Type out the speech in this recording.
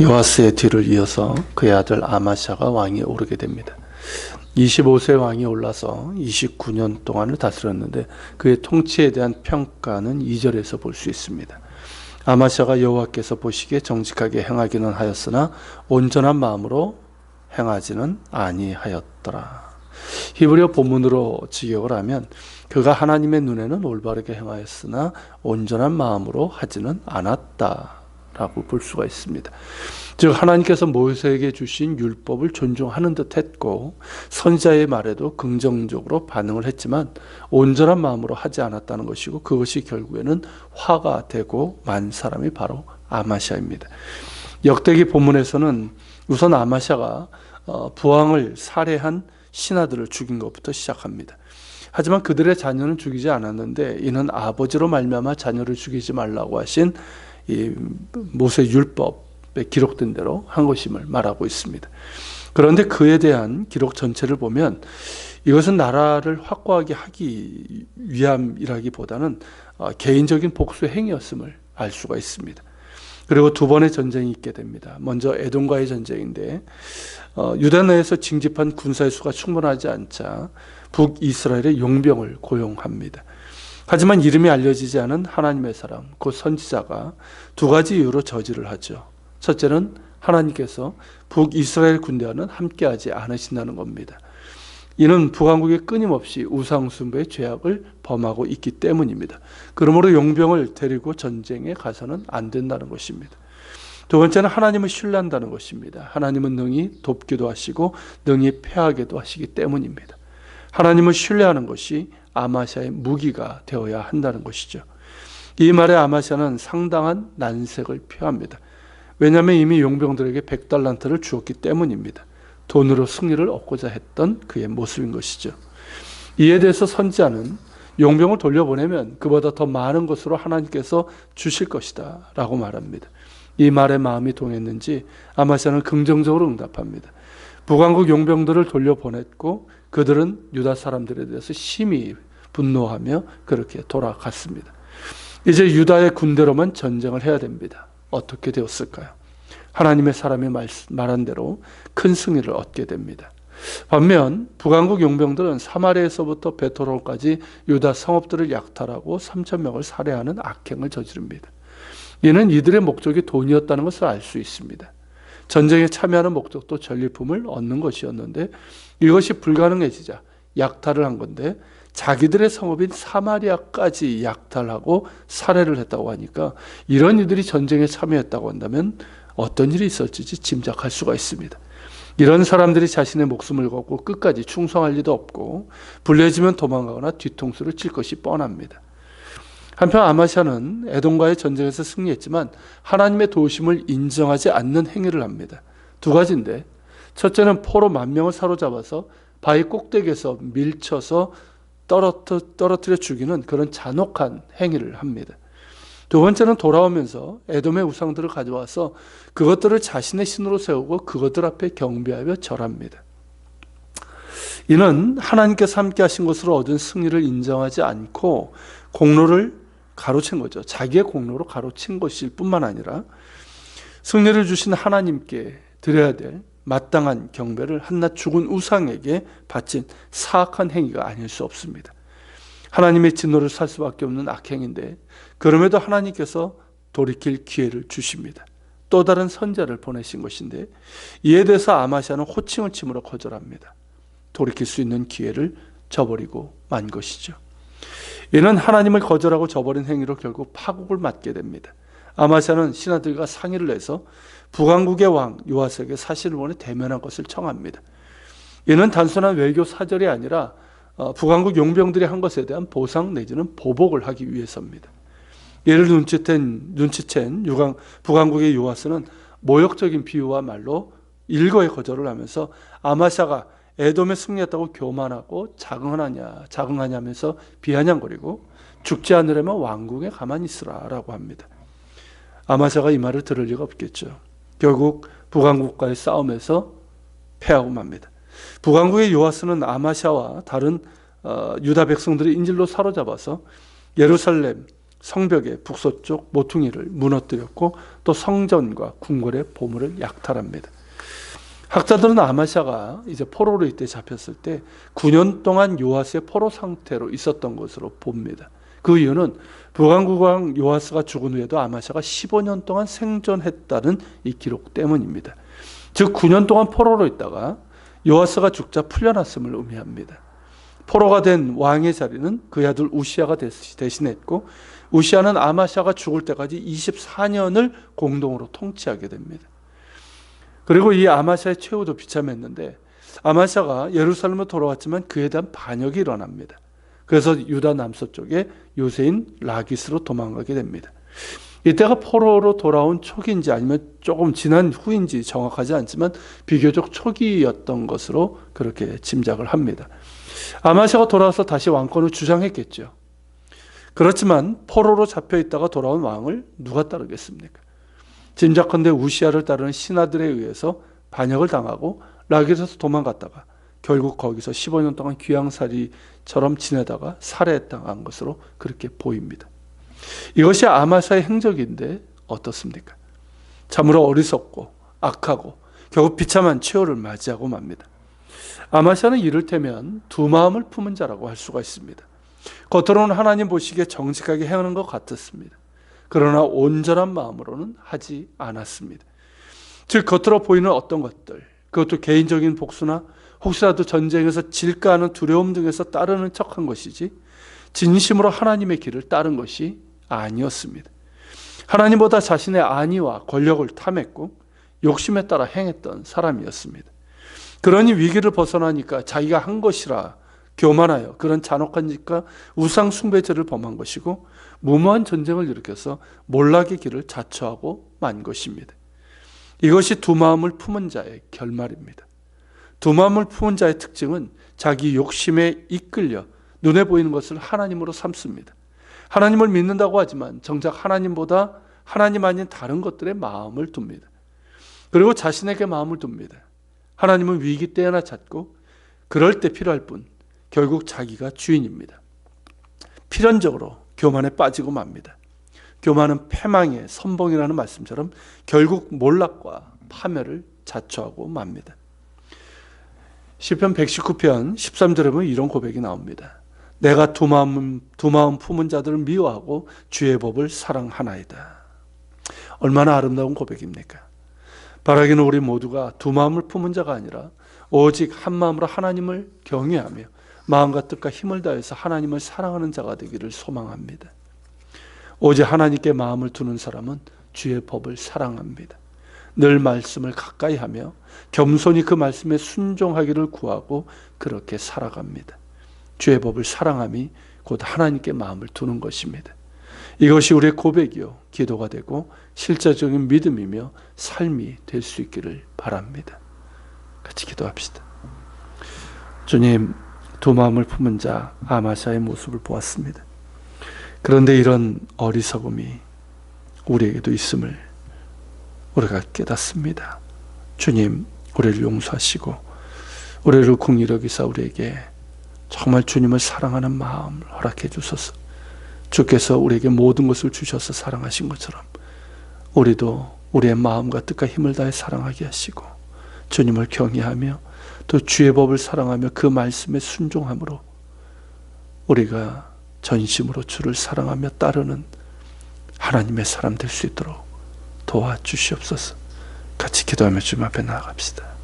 요아스의 뒤를 이어서 그의 아들 아마샤가 왕위에 오르게 됩니다. 25세 왕이 올라서 29년 동안을 다스렸는데 그의 통치에 대한 평가는 2절에서 볼 수 있습니다. 아마샤가 여호와께서 보시기에 정직하게 행하기는 하였으나 온전한 마음으로 행하지는 아니하였더라. 히브리어 본문으로 직역을 하면 그가 하나님의 눈에는 올바르게 행하였으나 온전한 마음으로 하지는 않았다 라고 볼 수가 있습니다. 즉 하나님께서 모세에게 주신 율법을 존중하는 듯 했고 선자의 말에도 긍정적으로 반응을 했지만 온전한 마음으로 하지 않았다는 것이고 그것이 결국에는 화가 되고 만 사람이 바로 아마샤입니다. 역대기 본문에서는 우선 아마샤가 어, 부왕을 살해한 신하들을 죽인 것부터 시작합니다. 하지만 그들의 자녀는 죽이지 않았는데 이는 아버지로 말미암아 자녀를 죽이지 말라고 하신 이 모세 율법에 기록된 대로 한 것임을 말하고 있습니다. 그런데 그에 대한 기록 전체를 보면 이것은 나라를 확고하게 하기 위함이라기보다는 어, 개인적인 복수 행위였음을 알 수가 있습니다. 그리고 두 번의 전쟁이 있게 됩니다. 먼저 에돔과의 전쟁인데 어, 유다 내에서 징집한 군사의 수가 충분하지 않자 북이스라엘의 용병을 고용합니다. 하지만 이름이 알려지지 않은 하나님의 사람, 곧 선지자가 두 가지 이유로 저지를 하죠. 첫째는 하나님께서 북이스라엘 군대와는 함께하지 않으신다는 겁니다. 이는 북왕국이 끊임없이 우상숭배의 죄악을 범하고 있기 때문입니다. 그러므로 용병을 데리고 전쟁에 가서는 안 된다는 것입니다. 두 번째는 하나님을 신뢰한다는 것입니다. 하나님은 능히 돕기도 하시고 능히 패하게도 하시기 때문입니다. 하나님을 신뢰하는 것이 아마샤의 무기가 되어야 한다는 것이죠. 이 말에 아마샤는 상당한 난색을 표합니다. 왜냐하면 이미 용병들에게 100달란트를 주었기 때문입니다. 돈으로 승리를 얻고자 했던 그의 모습인 것이죠. 이에 대해서 선지자는 용병을 돌려보내면 그보다 더 많은 것으로 하나님께서 주실 것이다 라고 말합니다. 이 말에 마음이 동했는지 아마샤는 긍정적으로 응답합니다. 북왕국 용병들을 돌려보냈고 그들은 유다 사람들에 대해서 심히 분노하며 그렇게 돌아갔습니다. 이제 유다의 군대로만 전쟁을 해야 됩니다. 어떻게 되었을까요? 하나님의 사람이 말한 대로 큰 승리를 얻게 됩니다. 반면 북왕국 용병들은 사마리에서부터 베토론까지 유다 성읍들을 약탈하고 3천 명을 살해하는 악행을 저지릅니다. 이는 이들의 목적이 돈이었다는 것을 알 수 있습니다. 전쟁에 참여하는 목적도 전리품을 얻는 것이었는데 이것이 불가능해지자 약탈을 한 건데 자기들의 성읍인 사마리아까지 약탈하고 살해를 했다고 하니까 이런 이들이 전쟁에 참여했다고 한다면 어떤 일이 있었지 짐작할 수가 있습니다. 이런 사람들이 자신의 목숨을 걸고 끝까지 충성할 리도 없고 불리해지면 도망가거나 뒤통수를 칠 것이 뻔합니다. 한편 아마샤는 에돔과의 전쟁에서 승리했지만 하나님의 도우심을 인정하지 않는 행위를 합니다. 두 가지인데 첫째는 포로 만 명을 사로잡아서 바위 꼭대기에서 밀쳐서 떨어뜨려 죽이는 그런 잔혹한 행위를 합니다. 두 번째는 돌아오면서 에돔의 우상들을 가져와서 그것들을 자신의 신으로 세우고 그것들 앞에 경배하며 절합니다. 이는 하나님께서 함께 하신 것으로 얻은 승리를 인정하지 않고 공로를 가로챈 거죠. 자기의 공로로 가로챈 것일 뿐만 아니라 승리를 주신 하나님께 드려야 될 마땅한 경배를 한낱 죽은 우상에게 바친 사악한 행위가 아닐 수 없습니다. 하나님의 진노를 살 수밖에 없는 악행인데 그럼에도 하나님께서 돌이킬 기회를 주십니다. 또 다른 선자를 보내신 것인데 이에 대해서 아마시아는 호칭을 침으로 거절합니다. 돌이킬 수 있는 기회를 저버리고 만 것이죠. 이는 하나님을 거절하고 저버린 행위로 결국 파국을 맞게 됩니다. 아마샤는 신하들과 상의를 해서 북왕국의 왕 요아스에게 사실을 원해 대면한 것을 청합니다. 이는 단순한 외교 사절이 아니라 어, 북왕국 용병들이 한 것에 대한 보상 내지는 보복을 하기 위해서입니다. 이를 눈치챈, 눈치챈 유강, 북왕국의 요아스는 모욕적인 비유와 말로 일거에 거절을 하면서 아마샤가 에돔에 승리했다고 교만하고 자긍하냐 자긍하냐면서 비아냥거리고 죽지 않으려면 왕궁에 가만히 있으라라고 합니다. 아마샤가 이 말을 들을 리가 없겠죠. 결국 북왕국과의 싸움에서 패하고 맙니다. 북왕국의 요아스는 아마샤와 다른 어, 유다 백성들이 인질로 사로잡아서 예루살렘 성벽의 북서쪽 모퉁이를 무너뜨렸고 또 성전과 궁궐의 보물을 약탈합니다. 학자들은 아마샤가 이제 포로로 이때 잡혔을 때 9년 동안 요아스의 포로 상태로 있었던 것으로 봅니다. 그 이유는 북왕국왕 요아스가 죽은 후에도 아마샤가 15년 동안 생존했다는 이 기록 때문입니다. 즉 9년 동안 포로로 있다가 요아스가 죽자 풀려났음을 의미합니다. 포로가 된 왕의 자리는 그의 아들 우시아가 대신했고 우시아는 아마샤가 죽을 때까지 24년을 공동으로 통치하게 됩니다. 그리고 이 아마샤의 최후도 비참했는데 아마샤가 예루살렘으로 돌아왔지만 그에 대한 반역이 일어납니다. 그래서 유다 남서쪽에 요새인 라기스로 도망가게 됩니다. 이때가 포로로 돌아온 초기인지 아니면 조금 지난 후인지 정확하지 않지만 비교적 초기였던 것으로 그렇게 짐작을 합니다. 아마샤가 돌아와서 다시 왕권을 주장했겠죠. 그렇지만 포로로 잡혀 있다가 돌아온 왕을 누가 따르겠습니까? 짐작컨대 우시아를 따르는 신하들에 의해서 반역을 당하고 라기스에서 도망갔다가 결국 거기서 15년 동안 귀양살이처럼 지내다가 살해당한 것으로 그렇게 보입니다. 이것이 아마샤의 행적인데 어떻습니까? 참으로 어리석고 악하고 결국 비참한 최후를 맞이하고 맙니다. 아마샤는 이를테면 두 마음을 품은 자라고 할 수가 있습니다. 겉으로는 하나님 보시기에 정직하게 행하는 것 같았습니다. 그러나 온전한 마음으로는 하지 않았습니다. 즉 겉으로 보이는 어떤 것들, 그것도 개인적인 복수나 혹시라도 전쟁에서 질까 하는 두려움 등에서 따르는 척한 것이지 진심으로 하나님의 길을 따른 것이 아니었습니다. 하나님보다 자신의 안위와 권력을 탐했고 욕심에 따라 행했던 사람이었습니다. 그러니 위기를 벗어나니까 자기가 한 것이라 교만하여 그런 잔혹한 짓과 우상 숭배죄를 범한 것이고 무모한 전쟁을 일으켜서 몰락의 길을 자처하고 만 것입니다. 이것이 두 마음을 품은 자의 결말입니다. 두 마음을 품은 자의 특징은 자기 욕심에 이끌려 눈에 보이는 것을 하나님으로 삼습니다. 하나님을 믿는다고 하지만 정작 하나님보다 하나님 아닌 다른 것들의 마음을 둡니다. 그리고 자신에게 마음을 둡니다. 하나님은 위기 때나 찾고 그럴 때 필요할 뿐 결국 자기가 주인입니다. 필연적으로 교만에 빠지고 맙니다. 교만은 패망의 선봉이라는 말씀처럼 결국 몰락과 파멸을 자초하고 맙니다. 시편 119편 13절에 보면 이런 고백이 나옵니다. 내가 두 마음 두 마음 품은 자들을 미워하고 주의 법을 사랑하나이다. 얼마나 아름다운 고백입니까? 바라기는 우리 모두가 두 마음을 품은 자가 아니라 오직 한 마음으로 하나님을 경외하며 마음과 뜻과 힘을 다해서 하나님을 사랑하는 자가 되기를 소망합니다. 오직 하나님께 마음을 두는 사람은 주의 법을 사랑합니다. 늘 말씀을 가까이 하며 겸손히 그 말씀에 순종하기를 구하고 그렇게 살아갑니다. 주의 법을 사랑함이 곧 하나님께 마음을 두는 것입니다. 이것이 우리의 고백이요, 기도가 되고 실제적인 믿음이며 삶이 될 수 있기를 바랍니다. 같이 기도합시다. 주님, 두 마음을 품은 자 아마샤의 모습을 보았습니다. 그런데 이런 어리석음이 우리에게도 있음을 우리가 깨닫습니다. 주님, 우리를 용서하시고 우리를 여기사 우리에게 정말 주님을 사랑하는 마음을 허락해 주소서. 주께서 우리에게 모든 것을 주셔서 사랑하신 것처럼 우리도 우리의 마음과 뜻과 힘을 다해 사랑하게 하시고 주님을 경외하며 또 주의 법을 사랑하며 그 말씀에 순종함으로 우리가 전심으로 주를 사랑하며 따르는 하나님의 사람 될 수 있도록 도와주시옵소서. 같이 기도하며 주님 앞에 나아갑시다.